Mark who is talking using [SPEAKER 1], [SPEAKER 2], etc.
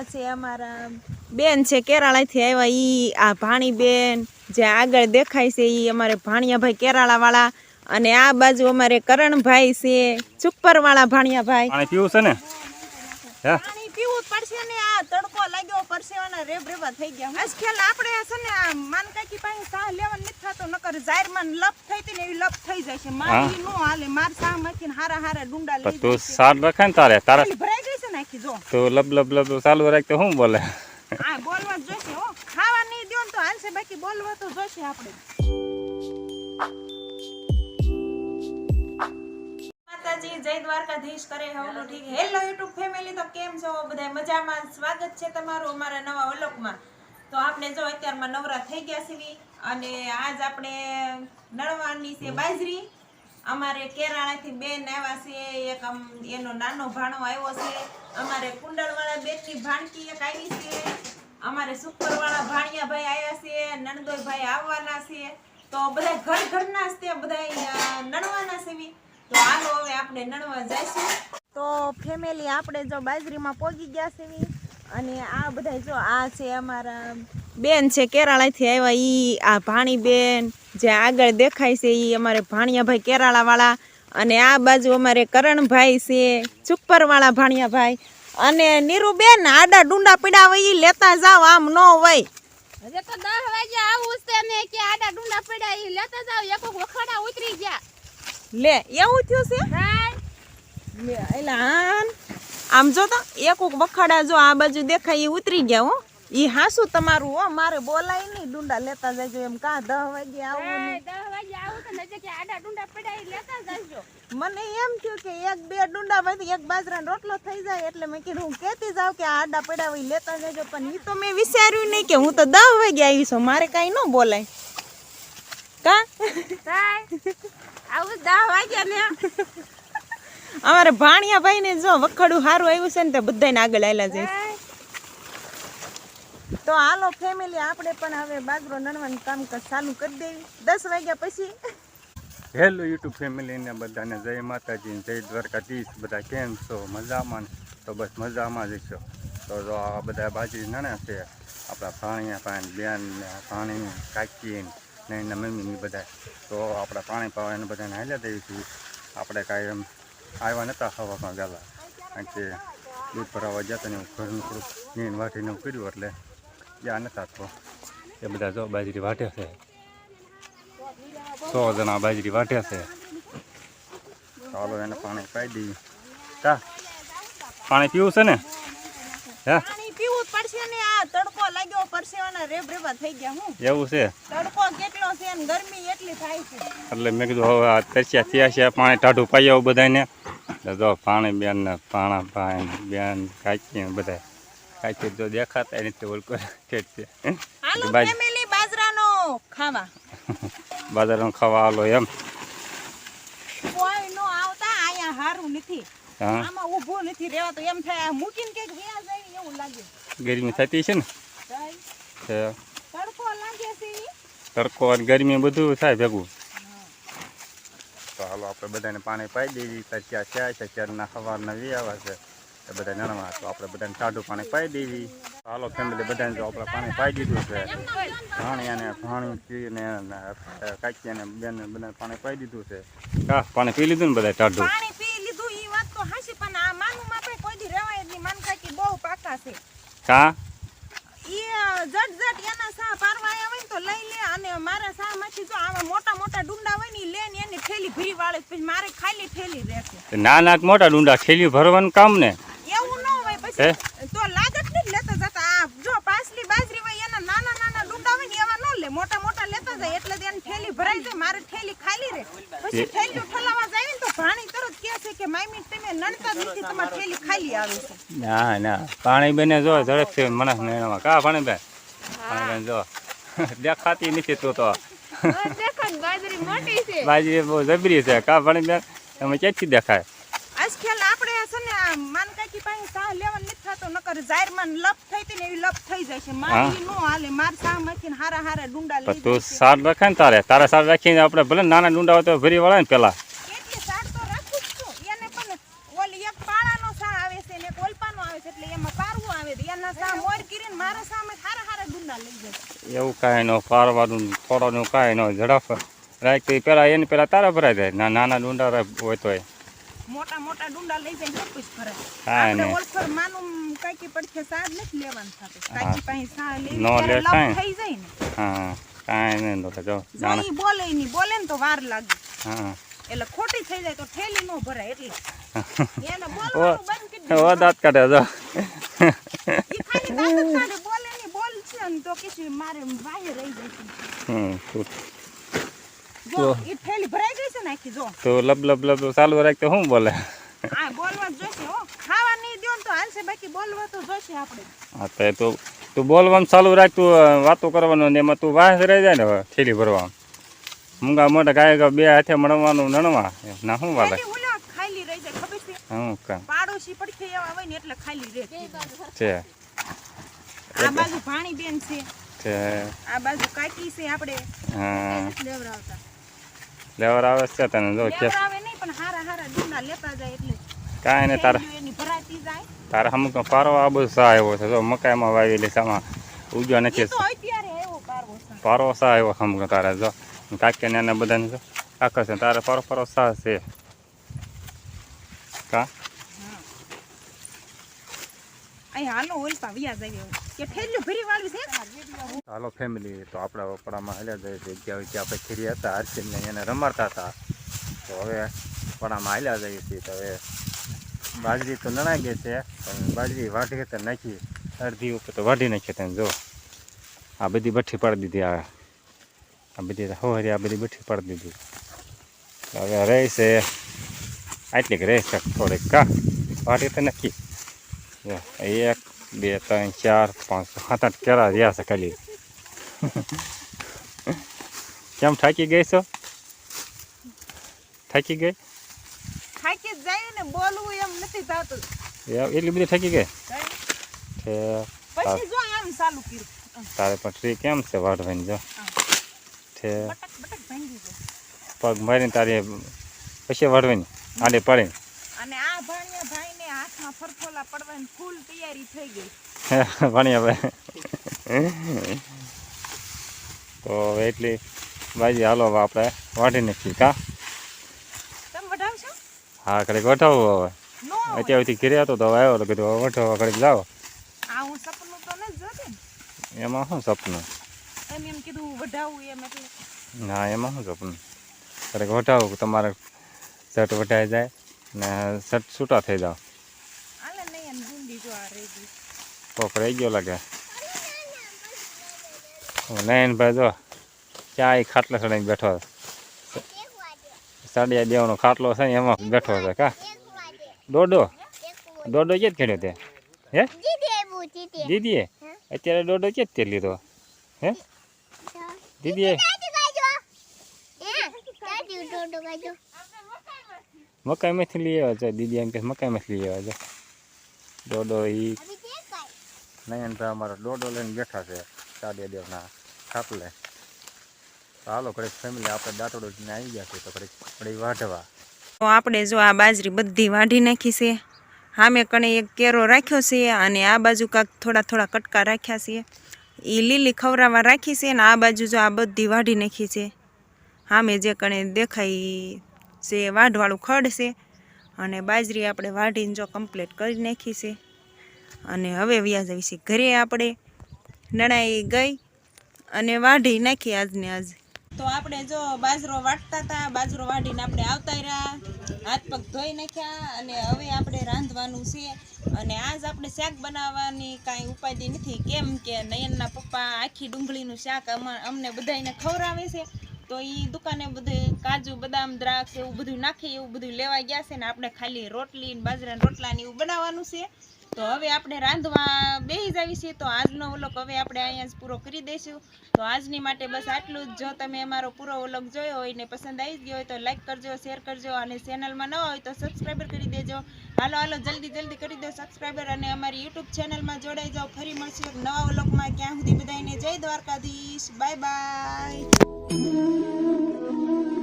[SPEAKER 1] આ છે અમારા બેન છે કેરાળાથી આવ્યા ઈ આ ભાણી બેન જે આગળ દેખાય છે ઈ અમારે ભાણિયાભાઈ કેરાળાવાળા અને આ બાજુ અમારે કરણભાઈ છે ચુપ્પરવાળા ભાણિયાભાઈ.
[SPEAKER 2] પાણી પીવું છે ને? હે?
[SPEAKER 1] પાણી પીવું પડશે ને આ તડકો લાગ્યો પરસેવાના રેબ રેબા થઈ ગયા. આજ ખ્યાલ આપણે છે ને આ માનકાકી પાસે સાહ લેવાનું નથી થતો નકર જાહેરમાં લપ થઈ હતી ને એવી લપ થઈ જાય છે. મારી નો હાલે માર સાહમાંથી હારા હારા ડુંડા લઈ
[SPEAKER 2] પણ સાર રખે ને તારે તારે
[SPEAKER 1] જો
[SPEAKER 2] તું લબ લબ લબ ચાલુ રાખ તો શું બોલે?
[SPEAKER 1] હા બોલવા જ જોશે હો. ખાવા નહીં દો ને તો હાલશે બાકી બોલવા તો જોશે આપણે. માતાજી જય દ્વારકાધીશ કરે હવનું ઠીક હેલો યુટ્યુબ ફેમિલી તો કેમ છો? બધા મજામાં? સ્વાગત છે તમારું અમારા નવા વ્લોગમાં. તો આપણે જો અત્યારમાં નવરા થઈ ગયા છીએ અને આજ આપણે નળવાની છે બાજરી. અમારે કેરાણાથી બેન આવ્યા છે એક એનો નાનો ભાણો આવ્યો છે અમારે કુંડળવાળા બેનની ભાણકી એક આવી છે અમારે સુપરવાળા ભાણિયાભાઈ આવ્યા છે નણદોઈભાઈ આવવાના છે તો બધા ઘર ઘરના તે બધા નણવાના છે. તો હાલો હવે આપણે નણવા જઈશું તો ફેમિલી આપણે જો બાજરીમાં પોગી ગયા છે. અને આ બધા જો આ છે અમારા બેન છે કેરાળાથી આવ્યા ઈ આ ભાણી બેન જે આગળ દેખાય છે ઈ અમારે ભાણિયાભાઈ કેરાળાવાળા. અને આ બાજુ અમારે કરણભાઈ છે ચુપ્પરવાળા ભાણિયાભાઈ. અને નીરુબેન આડા ડુંડા પીડા હોય ઈ લેતા જાવ આમ ન હોય.
[SPEAKER 3] હજે તો દસ વાગ્યા આવું છે ને કે આડા ડુંડા પડ્યા ઈ લેતા જાવ એક વખડા ઉતરી ગયા.
[SPEAKER 1] લે એવું થયું છે?
[SPEAKER 3] હાય
[SPEAKER 1] લે એલા આમ જો તો એક કોક વખાડા જો આ બાજુ દેખાય એ ઉતરી ગયા હો. ઈ હાસુ તમારું હો મારે બોલાય નહીં ડુંડા લેતા જજો એમ. કા દહ વાગે આવું મને એમ થયું કે એક બે ડુંડા માંથી એક બાજરાનો રોટલો થઈ જાય એટલે મેં કીધું હું કહેતી જાઉં કે આ આડા પડ્યા હોય લેતા જજો પણ ઈ તો મેં વિચાર્યું નહીં કે હું તો દહ વાગે આવી છું. મારે કાંઈ ન બોલાય. કા?
[SPEAKER 3] આવું દસ વાગ્યા ને.
[SPEAKER 1] અમારે ભાણિયા ભાઈ ને જો વખડું સારું આવ્યું છે ને તો બધાને આગળ આવેલા
[SPEAKER 3] છે.
[SPEAKER 1] તો હાલો ફેમિલી આપણે પણ હવે બાજરો નણવાનું કામ ચાલુ કરી દેવી. દસ વાગ્યા પછી.
[SPEAKER 2] હેલો યુટ્યુબ ફેમિલીને બધાને જય માતાજી જય દ્વારકાધીશ. બધા કેમ છો? મજામાં તો બસ મજામાં જ છો. તો જો આ બધા બાજરી નાના છે આપણા પાણીયા પાણી બેન ને ભાણી કાકી ને એના મમ્મી બધા. તો આપણા પાણી પાવાને બધાને હાલ્યા દઈશું આપણે કાંઈ એમ આવ્યા નહોતા હવામાં ગાલા. કારણ કે દૂધ ભરાવા જતા ને એવું ઘરનું થોડુંક નીન વાટીને એવું કર્યું એટલે ગયા નહોતા તો. એ બધા જો બાજરી વાટે છે. સો જણા બાજરી વાટે છે. ચાલો એને પાણી પાઈ દઈએ. કા? પાણી પીવું છે ને? હે?
[SPEAKER 1] પીવું પડશે ને આ તડકો લાગ્યો પરસેવાના રેબ રેબા થઈ ગયા હું.
[SPEAKER 2] એવું છે?
[SPEAKER 1] તડકો કેટલો છે અને ગરમી એટલી થાય છે.
[SPEAKER 2] એટલે મેં કીધું હવે આ તરસ્યા થયા છે પાણી ટાઢું પાઈ આવું બધાને જો પાણી બેન ને પાણા પાણી બેન કાચી બધા કાચી જો દેખાતા નથી ઠેઠ છે.
[SPEAKER 1] બાજરાનો ખાવા.
[SPEAKER 2] બાજરાનો ખાવા આલો એમ.
[SPEAKER 1] કોઈ નો આવતા અહીંયા હારું નથી. આમાં ઊભું નથી રહેવાતું. એમ થાય મૂકીને કંઈક વ્યા જાય એવું લાગે.
[SPEAKER 2] ગરમી થતી છે ને. છે.
[SPEAKER 1] તડકો
[SPEAKER 2] અને ગરમી બધું થાય ભેગું. તો હાલો આપણે બધાને પાણી પાઈ દેવી તરસ્યા થયા છે? ક્યારના સવારના વી આવે છે. એ બધા નાના તો આપણે બધાને ટાઢું પાણી પાઈ દેવી હાલો ફેમિલી બધાને જો આપણે પાણી પાઈ દીધું છે. ભાણિયાને ભાણી પીને કાચીને બેન બધાને પાણી પાઈ દીધું છે. હા પાણી પી લીધું ને બધા ટાઢું.
[SPEAKER 1] તો કાકી
[SPEAKER 2] કા
[SPEAKER 1] જટ જટ એના સા પારવા આવ્યા હોય ને તો લઈ લે અને મારા સા માંથી જો આવા મોટા મોટા ડુંડા હોય ને લે ને એની થેલી ભરી વાળે પછી મારે ખાલી થેલી રહેશે.
[SPEAKER 2] નાના ના મોટા ડુંડા ઠેલી ભરવાનું કામ ને?
[SPEAKER 1] એવું ન હોય પછી તો લાગત નહીં લેતા જતા. આ જો પાછલી બાજરી હોય એના નાના નાના ડુંડા હોય ને એવા ન લે. મોટા મોટા લેતા જાય એટલે એની થેલી ભરાઈ જાય. મારે થેલી ખાલી રહે. પછી થેલી ઠલાવા જાય ને તો ભાણી તરત કહે છે કે મામી તમે નણતા જ નથી. તમારી થેલી ખાલી આવે છે.
[SPEAKER 2] ના ના. પાણી બેને જો ઝડપથી મને એનામાં કા પાણી બેન પાણી જો. દેખાતી નથી તું તો.
[SPEAKER 3] બાજરી મોટી
[SPEAKER 2] બાજરી બહુ જબરી છે. કા ભણી બેન તમે ક્યાંથી દેખાય?
[SPEAKER 1] આજ ખ્યાલ આપણે છે ને માનકાકી પાસે સાહ લેવાનું નથી થતો નકર જાહેરમાં લપ થઈ હતી ને એવી લપ થઈ જાય છે. મારી નો હાલે માર સાહમાંથી હારા હારા ડુંડા લઈ
[SPEAKER 2] તું સાર રાખે ને તારે. તારા સાર રાખીને આપણે ભલે નાના ડુંડા હોય તો ભરી વળે ને પેલા.
[SPEAKER 1] તો રાખું એને પણ ઓલી એક પાળાનો સાહ આવે છે એક ઓલપાનો આવે છે એટલે એમાં પારવું આવે છે. એના પારવાના મોર કરીને મારા સામે
[SPEAKER 2] એવું કાંઈ ન પારવાનું થોડોનું કાંઈ ન ઝડપ. રાખ પેલા એને પેલા તારા ભરાઈ જાય. ના નાના ડુંડા હોય તોય.
[SPEAKER 1] મોટા મોટા ડુંડા લઈ જાય તો જ ભરે
[SPEAKER 2] કાંઈ
[SPEAKER 1] આપણે માનું કાકી પડખે સા નથી લેવાનું થતું કાકી પાસે સા લેવી
[SPEAKER 2] નો લે
[SPEAKER 1] લપ થઈ જાય ને.
[SPEAKER 2] હા કાંઈ તો જો
[SPEAKER 1] જો બોલે ને તો વાર લાગે.
[SPEAKER 2] હા.
[SPEAKER 1] એટલે ખોટી થઈ જાય તો ઠેલી નો ભરાય એટલે. એને બોલવાનું બંધ કરી
[SPEAKER 2] ઓ દાંત કાઢે જો.
[SPEAKER 1] ઈ ખાલી દાંત કાઢે બોલે નહીં બોલ છે ને તો કે મારે વાહે રહી જાય છે.
[SPEAKER 2] તું
[SPEAKER 1] ઈ થેલી ભરાઈ ગઈ છે ને આખી જો.
[SPEAKER 2] તો લબ લબ લબ ચાલુ રાખ તો શું બોલે?
[SPEAKER 1] આ બોલવા જ જોઈશે હો. ખાવા નહીં ને તો હાલશે બાકી બોલવા તો જોઈશે આપણે.
[SPEAKER 2] હા તો તું તું બોલવાનું ચાલુ રાખ તું વાતો કરવાનું ને એમાં તું વાસ રહી જાય ને હવે થેલી ભરવાનું મૂંગા મોટા ગાય બે હાથે મળવાનું નણવા. ના શું વાલે?
[SPEAKER 1] ખાલી રહી જાય ખબર છે?
[SPEAKER 2] હું કાં
[SPEAKER 1] પાડોશી પડખે એવા હોય ને એટલે ખાલી રહે.
[SPEAKER 2] છે.
[SPEAKER 1] આ બાજુ ભાણી બેન છે. આ બાજુ કાકી છે આપણે.
[SPEAKER 2] હા.
[SPEAKER 1] લેવરાવતા
[SPEAKER 2] લેવર આવે છે તને જો કે.
[SPEAKER 1] લેવરાવે નહીં પણ હારા હારા ડુંડા લેતા જાય એટલે.
[SPEAKER 2] કાંઈ ને તારે
[SPEAKER 1] ભરાતી જાય.
[SPEAKER 2] તારે અમુક પારો આ બધું સા આવ્યો છે જો મકાઈમાં વાવેલી સામાં ઉગ્યો નથી. પારો સા. આવ્યો અમુક તારે જો. કાકી ને બધાને જો. આખા છે તારે પારો પારો સા છે. કા?
[SPEAKER 1] હાલો
[SPEAKER 2] ફેમિલી તો આપણા વપરામાં હાલ્યા જાય છે. જગ્યા જ્યાં આપણે ખીરી હતા હર્ષિતને એને રમાડતા હતા. તો હવે વપરામાં હાલ્યા જઈએ છીએ. તો હવે બાજરી તો નણાઈ ગઈ છે બાજરી વાઢી તો નાખી અડધી ઉપર તો વાઢી નાખી તમે જો. આ બધી બઠ્ઠી પાડી દીધી, આ આ બધી હોરી આ બધી બઠ્ઠી પાડી દીધી. હવે રહે છે. આટલી રહે છે, થોડીક, કા? વાઢી તો નાખી એક બે ત્રણ ચાર પાંચ સાત આઠ કેળા રહ્યા છે ખાલી કેમ થાકી ગઈ છો થાકી ગઈ
[SPEAKER 1] થાકી જાય ને બોલવું એમ નથી થતું
[SPEAKER 2] એટલી બધી થાકી ગઈ
[SPEAKER 1] પછી જો આમ ચાલુ કર્યું
[SPEAKER 2] તારે પણ ટ્રી કેમ છે વાઢવાની જો પગ મારીને તારે પછી વાઢવાની આડે પાડીને
[SPEAKER 1] અને આ ભાણિયા ભાઈને હાથમાં ફરફોલા પડવાની ફૂલ તૈયારી થઈ ગઈ.
[SPEAKER 2] ભણી હવે તો એટલી બાજી હાલો આપણે વાટી નાખીએ કા?
[SPEAKER 1] તમે વઢાવશો?
[SPEAKER 2] હા કડીક વટાવું હવે. અત્યારથી ઘરે હતો તો હવે આવ્યો તો કીધું હવે વટાવવા કડીક જાઓ
[SPEAKER 1] આ હું સપનું તો નથી જોતી
[SPEAKER 2] એમાં શું સપનું?
[SPEAKER 1] એમ એમ કીધું વઢાવું એમ એટલે.
[SPEAKER 2] ના એમાં શું સપનું? કડીક વઢાવું તમારે શર્ટ વઢાઈ જાય. ને શર્ટ છૂટા થઈ
[SPEAKER 1] જાઓ. જો
[SPEAKER 2] કોક રહી ગયો લાગે. નયન ભાઈ જો એ ખાટલા ચડાઈને બેઠો છે. સાડિયા દેવાનો ખાટલો છે ને એમાં બેઠો છે કા? દોડો. દોડો ક્યાં ખેડ્યો તે? હે? દીદીએ? અત્યારે દોડો ક્યાં તે લીધો? હે? દીદીએ? મકાઈમાંથી લઈ આવ્યા છે દીદી એમ કે મકાઈમાંથી લઈ આવ્યા છે દોડો એ નયન ભાઈ અમારો દોડો લઈને બેઠા છે સાડિયા દેવના ખાપલે. હાલો ઘડીક ફેમિલી આપણે દાંતડો આવી ગયા છે તો ઘડીક ઘડીક વાઢવા.
[SPEAKER 1] તો આપણે જો આ બાજરી બધી વાઢી નાખી છે. સામે કણે એક કેરો રાખ્યો છે અને આ બાજુ કાંક થોડા થોડા કટકા રાખ્યા છે. એ લીલી ખવરાવા રાખી છે અને આ બાજુ જો આ બધી વાઢી નાખી છે. સામે જે કણે દેખાય છે, વાઢવાળું ખડ છે અને બાજરી આપણે વાઢીને જો કમ્પ્લીટ કરી નાખી છે. અને હવે વ્યાજ આવી છે, ઘરે આપણે નણાઈ ગઈ અને વાઢી નાખી આજને આજ. તો આપણે જો બાજરો વાટતા હતા, બાજરો વાટીને આપણે આવતા રહ્યા, હાથ પગ ધોઈ નાખ્યા અને હવે આપણે રાંધવાનું છે. અને આજ આપણે શાક બનાવવાની કાંઈ ઉપાધિ નથી, કેમ કે નયનના પપ્પા આખી ડુંગળીનું શાક અમ- અમને બધાને ખવડાવે છે. તો એ દુકાને બધું કાજુ, બદામ, દ્રાક્ષ એવું બધું નાખી, એવું બધું લેવા ગયા છે ને આપણે ખાલી રોટલી બાજરાના રોટલા ને એવું બનાવવાનું છે. તો હવે આપણે રાંધવા બેસી જાવી છીએ તો આજનો વ્લોગ હવે આપણે અહીંયા જ પૂરો કરી દઈશું. તો આજની માટે બસ આટલું જ. જો તમે અમારો પૂરો વ્લોગ જોયો હોય ને પસંદ આવી ગયો હોય તો લાઈક કરજો શેર કરજો અને ચેનલમાં ન હોય તો સબસ્ક્રાઈબર કરી દેજો. હાલો હાલો, જલ્દી જલ્દી કરી દો સબસ્ક્રાઈબર અને અમારી યુટ્યુબ ચેનલમાં જોડાઈ જાઓ. ફરી મળશું એક નવા વ્લોગમાં ક્યાં સુધી બધાને જય Dwarkadhish. Bye bye Thank you.